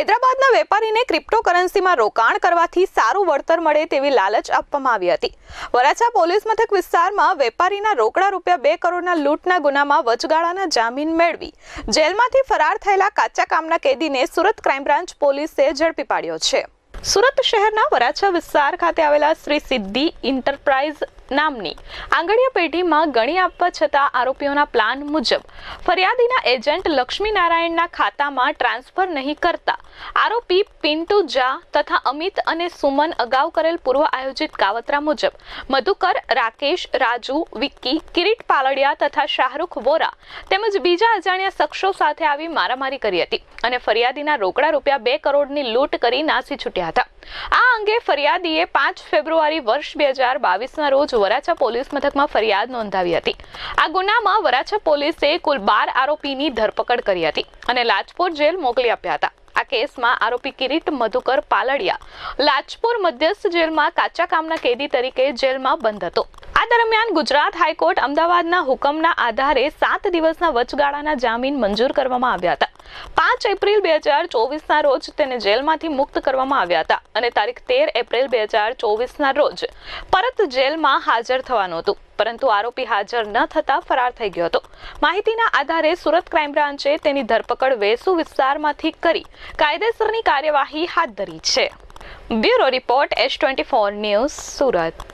હૈદરાબાદના વેપારીને ક્રિપ્ટોકરન્સીમાં રોકાણ કરવાથી સારું વળતર મળે તેવી લાલચ આપવામાં આવી હતી. વરાછા પોલીસ મથક વિસ્તારમાં વેપારીના રોકડા રૂપિયા બે કરોડના લૂંટના ગુનામાં વચગાળાના જામીન મેળવી. જેલમાંથી ફરાર થયેલા કાચા કામના કેદીને સુરત ક્રાઇમ બ્રાન્ચ પોલીસે ઝડપી પાડ્યો છે. સુરત શહેરના વરાછા વિસ્તાર ખાતે આવેલા શ્રી સિદ્ધિ ઇન્ટરપ્રાઇઝ નામની આંગણીય પેઢીમાં ગણી આપવા છતાં આરોપીઓના પ્લાન મુજબ ફરિયાદીના એજન્ટ લક્ષ્મી નારાયણના ખાતામાં ટ્રાન્સફર નહીં કરતા. આરોપી પિન્ટુ ઝા તથા અમિત અને સુમન અગાઉ કરેલ પૂર્વ આયોજિત કાવતરા મુજબ મધુકર, રાકેશ, રાજુ, વિક્કી, કિરીટ પાલડિયા તથા શાહરૂખ વોરા તેમજ બીજા અજાણ્યા શખ્સો સાથે આવી મારામારી કરી હતી અને ફરિયાદીના રોકડા રૂપિયા બે કરોડની લૂંટ કરી નાસી છૂટ્યા હતા. આ અંગે ફરિયાદીએ પાંચ ફેબ્રુઆરી વર્ષ બે હજાર બાવીસના રોજ વરાછા પોલીસ મથકમાં ફરિયાદ નોંધાવી હતી. આ ગુનામાં વરાછા પોલીસે કુલ બાર આરોપીની ધરપકડ કરી હતી અને લાજપોર જેલ મોકલી આપ્યા હતા. આ કેસમાં આરોપી કિરીટ મધુકર પાલડિયા લાજપોર મધ્યસ્થ જેલમાં કાચા કામના કેદી તરીકે જેલમાં બંધ હતો. આ દરમિયાન ગુજરાત હાઈકોર્ટ અમદાવાદના હુકમના આધારે સાત દિવસના વચગાળાના જામીન મંજૂર કરવામાં આવ્યા હતા. પાંચ એપ્રિલ બે હજાર ચોવીસના રોજ તેને જેલમાંથી મુક્ત કરવામાં આવ્યા હતા અને તારીખ તેર એપ્રિલ બે હજાર ચોવીસના રોજ પરત જેલમાં હાજર થવાનું હતું. પરંતુ આરોપી હાજર ન થતાં ફરાર થઈ ગયો હતો. માહિતીના આધારે સુરત ક્રાઇમ બ્રાન્ચે તેની ધરપકડ વેસુ વિસ્તારમાંથી કરી કાયદેસરની કાર્યવાહી હાથ ધરી છે. Bureau report S twenty four news Surat.